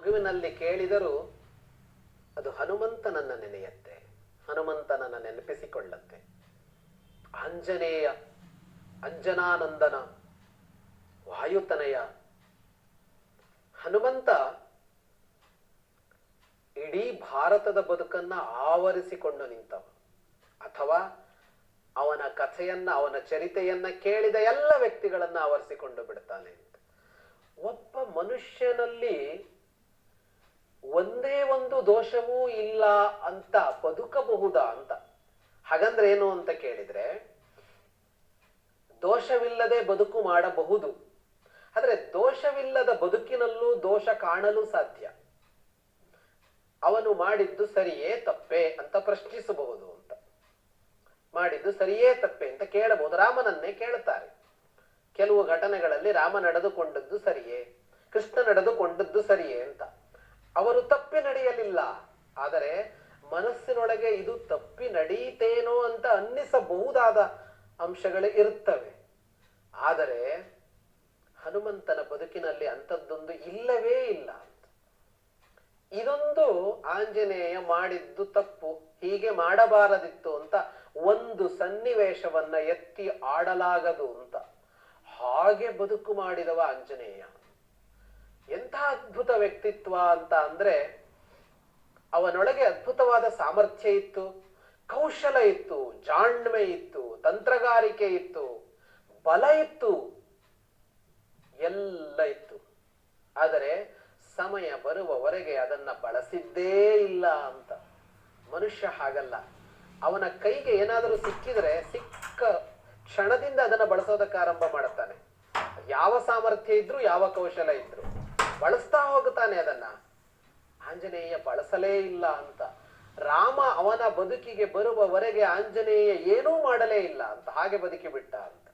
ಮಗುವಿನಲ್ಲಿ ಕೇಳಿದರೂ ಅದು ಹನುಮಂತನನ್ನ ನೆನೆಯತ್ತೆ, ಹನುಮಂತನನ್ನ ನೆನಪಿಸಿಕೊಳ್ಳತ್ತೆ. ಆಂಜನೇಯ, ಅಂಜನಾನಂದನ ವಾಯುತನಯ ಹನುಮಂತ ಇಡೀ ಭಾರತದ ಬದುಕನ್ನ ಆವರಿಸಿಕೊಂಡು ನಿಂತವ. ಅಥವಾ ಅವನ ಕಥೆಯನ್ನ, ಅವನ ಚರಿತೆಯನ್ನ ಕೇಳಿದ ಎಲ್ಲ ವ್ಯಕ್ತಿಗಳನ್ನ ಆವರಿಸಿಕೊಂಡು ಬಿಡ್ತಾನೆ ಒಬ್ಬ ಮನುಷ್ಯನಲ್ಲಿ ಒಂದೇ ಒಂದು ದೋಷವೂ ಇಲ್ಲ ಅಂತ ಬದುಕಬಹುದಾ ಅಂತ? ಹಾಗಂದ್ರೆ ಏನು ಅಂತ ಕೇಳಿದ್ರೆ, ದೋಷವಿಲ್ಲದೆ ಬದುಕು ಮಾಡಬಹುದು. ಆದ್ರೆ ದೋಷವಿಲ್ಲದ ಬದುಕಿನಲ್ಲೂ ದೋಷ ಕಾಣಲು ಸಾಧ್ಯ. ಅವನು ಮಾಡಿದ್ದು ಸರಿಯೇ ತಪ್ಪೇ ಅಂತ ಪ್ರಶ್ನಿಸಬಹುದು ಅಂತ. ಮಾಡಿದ್ದು ಸರಿಯೇ ತಪ್ಪೇ ಅಂತ ಕೇಳಬಹುದು. ರಾಮನನ್ನೇ ಕೇಳುತ್ತಾರೆ. ಕೆಲವು ಘಟನೆಗಳಲ್ಲಿ ರಾಮ ನಡೆದುಕೊಂಡದ್ದು ಸರಿಯೇ, ಕೃಷ್ಣ ನಡೆದುಕೊಂಡದ್ದು ಸರಿಯೇ ಅಂತ. ಅವರು ತಪ್ಪಿ ನಡೆಯಲಿಲ್ಲ ಆದರೆ ಮನಸ್ಸಿನೊಳಗೆ ಇದು ತಪ್ಪಿ ನಡೀತೇನೋ ಅಂತ ಅನ್ನಿಸಬಹುದಾದ ಅಂಶಗಳು ಇರುತ್ತವೆ. ಆದರೆ ಹನುಮಂತನ ಬದುಕಿನಲ್ಲಿ ಅಂಥದ್ದೊಂದು ಇಲ್ಲವೇ ಇಲ್ಲ. ಇದೊಂದು ಆಂಜನೇಯ ಮಾಡಿದ್ದು ತಪ್ಪು, ಹೀಗೆ ಮಾಡಬಾರದಿತ್ತು ಅಂತ ಒಂದು ಸನ್ನಿವೇಶವನ್ನ ಎತ್ತಿ ಆಡಲಾಗದು ಅಂತ. ಹಾಗೆ ಬದುಕು ಮಾಡಿದವ ಆಂಜನೇಯ. ಎಂಥ ಅದ್ಭುತ ವ್ಯಕ್ತಿತ್ವ ಅಂತ ಅಂದ್ರೆ ಅವನೊಳಗೆ ಅದ್ಭುತವಾದ ಸಾಮರ್ಥ್ಯ ಇತ್ತು, ಕೌಶಲ ಇತ್ತು, ಜಾಣ್ಮೆ ಇತ್ತು, ತಂತ್ರಗಾರಿಕೆ ಇತ್ತು, ಬಲ ಇತ್ತು, ಎಲ್ಲ ಇತ್ತು. ಆದರೆ ಸಮಯ ಬರುವವರೆಗೆ ಅದನ್ನ ಬಳಸಿದ್ದೇ ಇಲ್ಲ ಅಂತ. ಮನುಷ್ಯ ಹಾಗಲ್ಲ. ಅವನ ಕೈಗೆ ಏನಾದರೂ ಸಿಕ್ಕಿದ್ರೆ ಸಿಕ್ಕ ಕ್ಷಣದಿಂದ ಅದನ್ನ ಬಳಸೋದಕ್ಕೆ ಆರಂಭ ಮಾಡುತ್ತಾನೆ. ಯಾವ ಸಾಮರ್ಥ್ಯ ಇದ್ರು ಯಾವ ಕೌಶಲ ಇದ್ರು. ಬಳಸ್ತಾ ಹೋಗ್ತಾನೆ ಅದನ್ನ. ಆಂಜನೇಯ ಬಳಸಲೇ ಇಲ್ಲ ಅಂತ. ರಾಮ ಅವನ ಬದುಕಿಗೆ ಬರುವವರೆಗೆ ಆಂಜನೇಯ ಏನೂ ಮಾಡಲೇ ಇಲ್ಲ ಅಂತ. ಹಾಗೆ ಬದುಕಿ ಬಿಟ್ಟ ಅಂತ.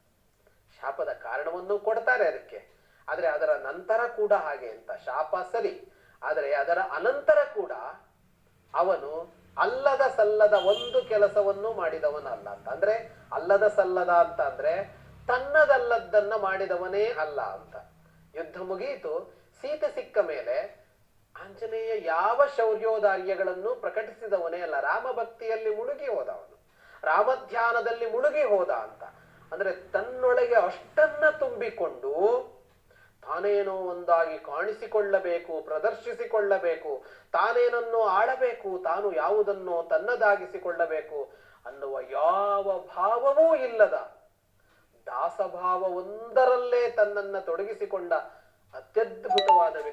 ಶಾಪದ ಕಾರಣವನ್ನು ಕೊಡ್ತಾರೆ ಅದಕ್ಕೆ. ಆದರೆ ಅದರ ನಂತರ ಕೂಡ ಹಾಗೆ ಅಂತ. ಶಾಪ ಸರಿ. ಆದರೆ ಅದರ ಅನಂತರ ಕೂಡ ಅವನು ಅಲ್ಲದ ಸಲ್ಲದ ಒಂದು ಕೆಲಸವನ್ನು ಮಾಡಿದವನಲ್ಲ ಅಂತ. ಅಂದ್ರೆ ಅಲ್ಲದ ಸಲ್ಲದ ಅಂತ ಅಂದ್ರೆ ತನ್ನದಲ್ಲದ್ದನ್ನ ಮಾಡಿದವನೇ ಅಲ್ಲ ಅಂತ. ಯುದ್ಧ ಮುಗಿಯಿತು ಸೀತೆ ಸಿಕ್ಕ ಮೇಲೆ ಆಂಜನೇಯ ಯಾವ ಶೌರ್ಯೋದಾರ್ಯಗಳನ್ನು ಪ್ರಕಟಿಸಿದವನೇ ಅಲ್ಲ ರಾಮ ಭಕ್ತಿಯಲ್ಲಿ ಮುಳುಗಿ ಹೋದವನು. ರಾಮಧ್ಯಾನದಲ್ಲಿ ಮುಳುಗಿ ಹೋದ ಅಂತ. ಅಂದ್ರೆ ತನ್ನೊಳಗೆ ಅಷ್ಟನ್ನ ತುಂಬಿಕೊಂಡು ತಾನೇನೋ ಒಂದಾಗಿ ಕಾಣಿಸಿಕೊಳ್ಳಬೇಕು, ಪ್ರದರ್ಶಿಸಿಕೊಳ್ಳಬೇಕು, ತಾನೇನನ್ನೋ ಆಳಬೇಕು, ತಾನು ಯಾವುದನ್ನೋ ತನ್ನದಾಗಿಸಿಕೊಳ್ಳಬೇಕು ಅನ್ನುವ ಯಾವ ಭಾವವೂ ಇಲ್ಲದ ದಾಸಭಾವ ಒಂದರಲ್ಲೇ ತನ್ನನ್ನ ತೊಡಗಿಸಿಕೊಂಡ ಅತ್ಯದ್ಭುತವಾದ ವ್ಯಕ್ತಿ.